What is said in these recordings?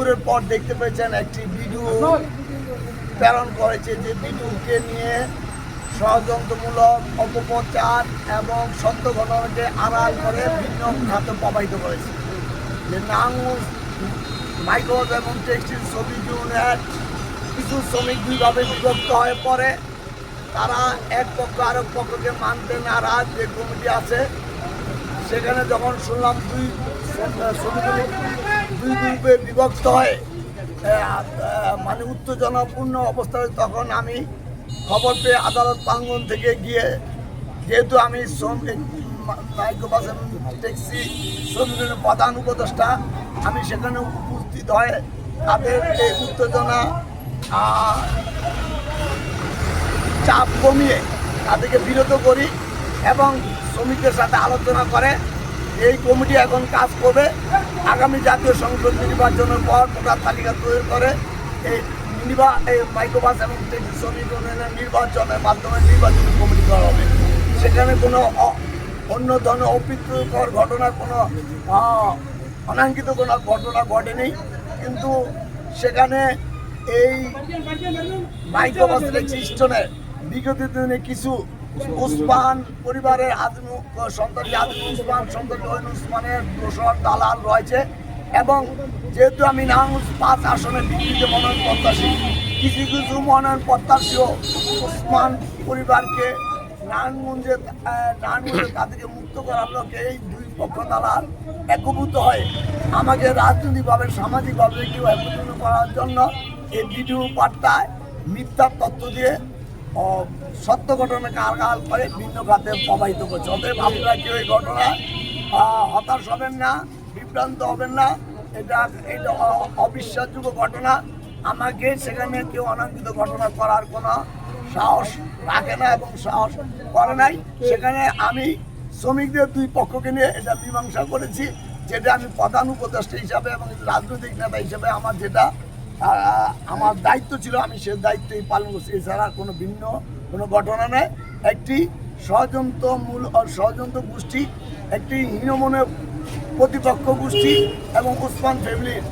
দুপুরের পর দেখতে পেয়েছেন একটি ভিডিও প্রেরণ করেছে যে ভিডিওকে নিয়ে ষড়যন্ত্রমূলক অপপ্রচার এবং সত্য ঘটনাকে আড়াল করে ভিন্ন খাতে প্রবাহিত করেছে। যে নাঙ্গুস মাইক্রোজ এবং টেক্সটাইল শ্রমিক ইউনিয়নের কিছু শ্রমিক দুইভাবে বিভক্ত হয়ে পড়ে। তারা এক পক্ষ আরেক পক্ষকে মানতে নারাজ যে কমিটি আছে। সেখানে যখন শুনলাম দুই শ্রমিকগুলো দুই গ্রুপে বিভক্ত হয়ে। মানে উত্তেজনাপূর্ণ অবস্থায় তখন আমি খবর পেয়ে আদালত প্রাঙ্গন থেকে গিয়ে, যেহেতু আমি শ্রমিক মাইক্রোবাস এবং ট্যাক্সি শ্রমিকের প্রধান উপদেষ্টা, আমি সেখানে উপস্থিত হয়ে তাদের এই উত্তেজনা চাপ কমিয়ে তাদেরকে বিরত করি এবং শ্রমিকদের সাথে আলোচনা করে, এই কমিটি এখন কাজ করবে। আগামী জাতীয় সংসদ নির্বাচনের পর ভোটার তালিকা তৈরি করে এই এই মাইক্রোবাস এবং শ্রমিক ইউনিয়নের নির্বাচনের মাধ্যমে নির্বাচনী কমিটি করা হবে। সেখানে কোনো অন্য ধরনের অপ্রীতিকর ঘটনা, কোনো অনাঙ্কিত কোনো ঘটনা ঘটেনি। কিন্তু সেখানে এই মাইক্রোবাস রেজিস্ট্রেশনের বিগত দিনে কিছু উসমান পরিবারের আদিম সন্তান আদিম উসমান, সন্তান ওইন উসমানের দোসর দালাল রয়েছে। এবং যেহেতু আমি নাঙ্গুস পাঁচ আসনে বিক্রিতে মনোনয়ন প্রত্যাশী, কিছু কিছু মনোনয়ন প্রত্যাশীও উসমান পরিবারকে নারায়ণগঞ্জে নারায়ণগঞ্জে তাদেরকে মুক্ত করার লক্ষ্যে এই দুই পক্ষ দালাল একভূত হয়। আমাকে রাজনৈতিকভাবে, সামাজিকভাবে কেউ একত্রিত করার জন্য এই ভিডিও বার্তায় মিথ্যা তথ্য দিয়ে সত্য ঘটনাকে আড়াল করে ভিন্ন খাতে প্রবাহিত করছে। অতএব আপনারা কেউ এই ঘটনা হতাশ হবেন না, বিভ্রান্ত হবেন না। এটা এটা অবিশ্বাসযোগ্য ঘটনা। আমাকে সেখানে কেউ অনাঙ্কিত ঘটনা করার কোনো সাহস রাখে না এবং সাহস করে নাই। সেখানে আমি শ্রমিকদের দুই পক্ষকে নিয়ে এটা মীমাংসা করেছি, যেটা আমি প্রধান উপদেষ্টা হিসাবে এবং রাজনৈতিক নেতা হিসাবে আমার যেটা আমার দায়িত্ব ছিল, আমি সে দায়িত্বই পালন করছি। এছাড়া কোনো ভিন্ন কোনো ঘটনা নেই। একটি ষড়যন্ত্র মূল ষড়যন্ত্র গোষ্ঠী, একটি হীনমনে প্রতিপক্ষ গোষ্ঠী এবং উসমান ফ্যামিলির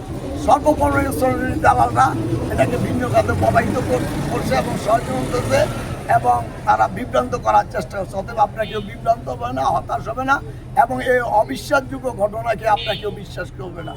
সর্বকর্মীয় শ্রেণির দালালরা এটাকে ভিন্ন খাতে প্রবাহিত কর- করছে এবং ষড়যন্ত্রতে এবং তারা বিভ্রান্ত করার চেষ্টা করছে। অতএব আপনাকেও বিভ্রান্ত হবে না, হতাশ হবে না এবং এই অবিশ্বাসযোগ্য ঘটনাকে আপনাকেও বিশ্বাস করবে না।